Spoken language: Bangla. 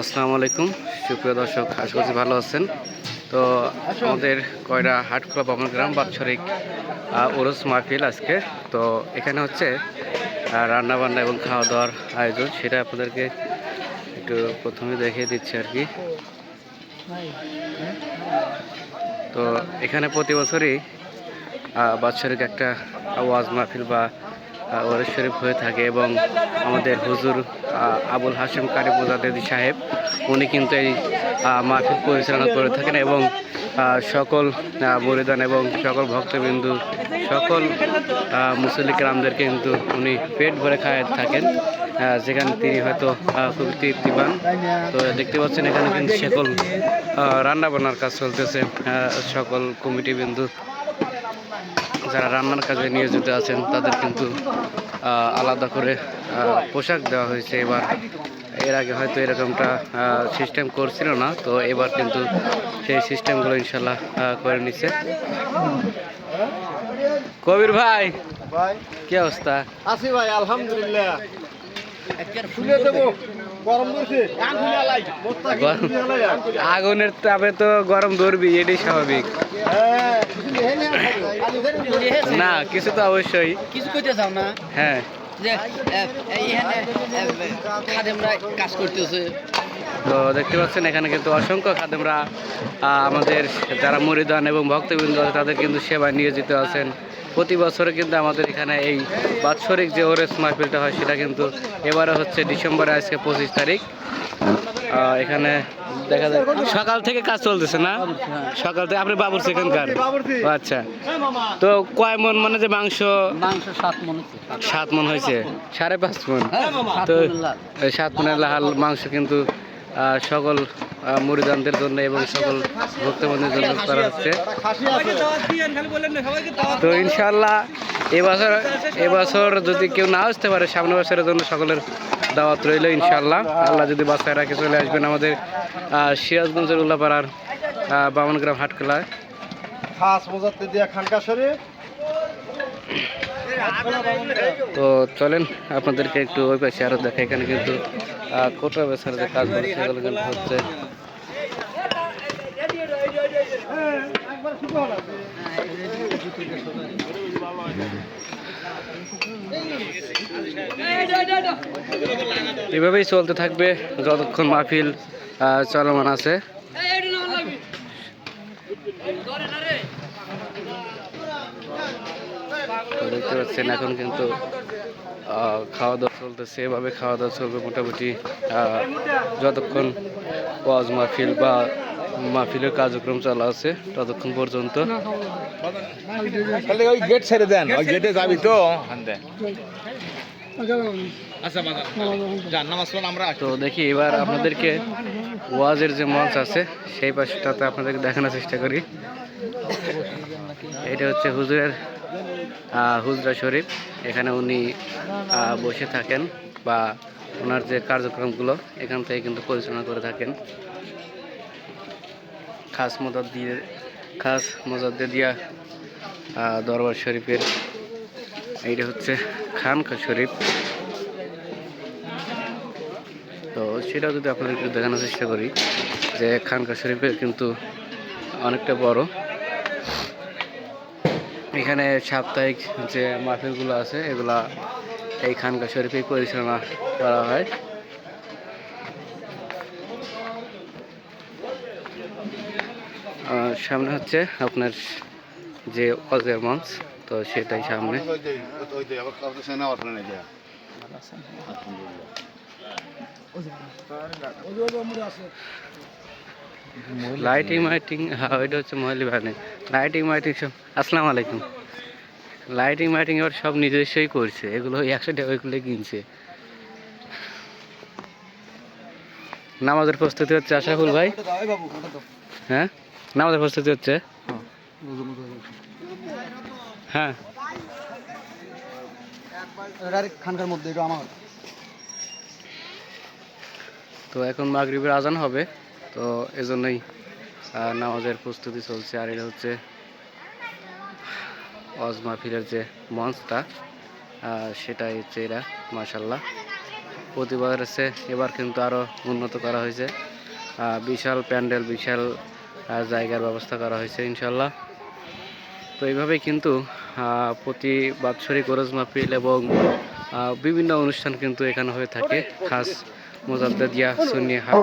আসসালামু আলাইকুম। সুপ্রিয় দর্শক, আশা করছি ভালো আছেন। তো আমাদের কয়রা হাট ক্লাব আমার গ্রাম বাৎসরিক উরস মাহফিল আজকে। তো এখানে হচ্ছে রান্না বান্না এবং খাওয়া দাওয়ার আয়োজন। সেটা আপনাদেরকে একটু প্রথমে দেখিয়ে দিচ্ছি আর কি। তো এখানে প্রতি বছরই বাৎসরিক একটা ওয়াজ মাহফিল বা আহ, শরীফ হয়ে থাকে এবং আমাদের হুজুর আবুল হাসিম কারি সাহেব উনি কিন্তু এই মাহফিল পরিচালনা করে থাকেন এবং সকল মুরিদান এবং সকল ভক্তবিন্দু সকল আহ, মুসলিক রামদেরকে কিন্তু উনি পেট ভরে খায় থাকেন যেখানে তিনি হয়তো খুবই তৃপ্তি পান তো দেখতে পাচ্ছেন এখানে কিন্তু সকল রান্না বান্নার কাজ চলতেছে সকল কমিটি বিন্দু যারা রান্নার কাজে নিয়োজিত আছেন তাদের কিন্তু আলাদা করে পোশাক দেওয়া হয়েছে। এবার এর আগে হয়তো এরকমটা সিস্টেম করছিল না তো এবার কিন্তু সেই সিস্টেমগুলো ইনশাল্লাহ করে নিচ্ছে। কবির ভাই ভাই। কি অবস্থা? আছি ভাই আলহামদুলিল্লাহ। আগুনের তাপে তো গরম ধরবি এটাই স্বাভাবিক। না কিছু তো অবশ্যই। কিছু কইতে চাও না? হ্যাঁ। যে এ, খাদেমরা কাজ করতেছে। তো দেখতে পাচ্ছেন এখানে কিন্তু অসংখ্য খাদেমরা আমাদের যারা মরিদান এবং ভক্তবৃন্দ আছে তাদের কিন্তু সেবায় নিয়োজিত আছেন। প্রতি বছরে কিন্তু আমাদের এখানে এই বাৎসরিক যে ওরেস মাহফিলটা হয় সেটা কিন্তু এবারে হচ্ছে ডিসেম্বরে আজকে পঁচিশ তারিখ। এখানে দেখা যায় সকাল থেকে কাজ চলতেছে না? সকাল থেকে আপনি বাবুর সেখানকার ও আচ্ছা। তো কয় মন মানে যে মাংস? মাংস সাত মন সাত মন হয়েছে সাড়ে পাঁচ মন। তো লাভ। এই সাত মনের লাহাল মাংস কিন্তু আহ, সকল মুরিদানদের জন্য এবং সকল ভক্তবন্ধুদের জন্য করা হচ্ছে। তো ইনশাল্লাহ এবছর এবছর যদি কেউ না আসতে পারে সামনে বছরের জন্য সকলের দাওয়াত রইল ইনশাল্লাহ আল্লাহ যদি বাসায় রাখে চলে আসবেন আমাদের সিরাজগঞ্জের উল্লাপাড়ার বামনগ্রাম শরীফ। তো চলেন আপনাদেরকে একটু ওই পাশে আরও দেখা এখানে কিন্তু কোটা বেসার যে কাজগুলো সেগুলো কিন্তু হচ্ছে। এভাবেই চলতে থাকবে যতক্ষণ মাহফিল চলমান আছে। দেখতে পাচ্ছেন, এখন কিন্তু খাওয়া দাওয়া চলতেছে। এভাবে খাওয়া দাওয়া চলবে মোটামুটি যতক্ষণ ওয়াজ মাহফিল বা মাহফিলের কার্যক্রম চালা আছে ততক্ষণ পর্যন্ত। ওই গেট ছেড়ে দেন ওই গেটে যাবি তো আচ্ছা তো দেখি এবার আপনাদেরকে ওয়াজের যে মঞ্চ আছে সেই পাশটাতে আপনাদেরকে দেখানোর চেষ্টা করি। এটা হচ্ছে হুজুরের হুজরা শরীফ। এখানে উনি বসে থাকেন বা ওনার যে কার্যক্রমগুলো এখান থেকে কিন্তু পরিচালনা করে থাকেন। খাস মদত দিয়ে, খাস মজাদ্দে দিয়া দরবার শরীফের এইটা হচ্ছে খানকা শরীফ। তো সেটাও যদি আপনাদের একটু দেখানোর চেষ্টা করি, যে খানকা শরীফের কিন্তু অনেকটা বড়। এখানে সাপ্তাহিক যে মাহফিলগুলো আছে, এগুলা এই খানকা শরীফেই পরিচালনা করা হয়। সামনে হচ্ছে আপনার যে অজের মঞ্চ, তো সেটাই সামনে। লাইটিং মাইটিং হ্যাঁ ওইটা হচ্ছে মহলি ভানে লাইটিং মাইটিং সব, আসসালামু আলাইকুম। লাইটিং মাইটিং এবার সব নিজস্বই করছে, এগুলো একশো টাকা করে কিনছে। নামাজের প্রস্তুতি হচ্ছে আশাফুল ভাই। হ্যাঁ? নামাজের প্রস্তুতি হচ্ছে। হ্যাঁ। খানকার মধ্যে এটা আমার তো এখন মাগরিবের আজান হবে তো এজন্যই নামাজের প্রস্তুতি চলছে। আর এটা হচ্ছে অজ মাহফিলের যে মঞ্চটা সেটাই হচ্ছে এরা মাশাল্লাহ প্রতিবার আছে এবার কিন্তু আরও উন্নত করা হয়েছে। বিশাল প্যান্ডেল বিশাল জায়গার ব্যবস্থা করা হয়েছে ইনশাল্লাহ তো এইভাবে কিন্তু প্রতি বাৎসরিক ওরজ মাহফিল এবং বিভিন্ন অনুষ্ঠান কিন্তু এখানে হয়ে থাকে। খাস মোজাদ্দিয়া সুন্নি হাট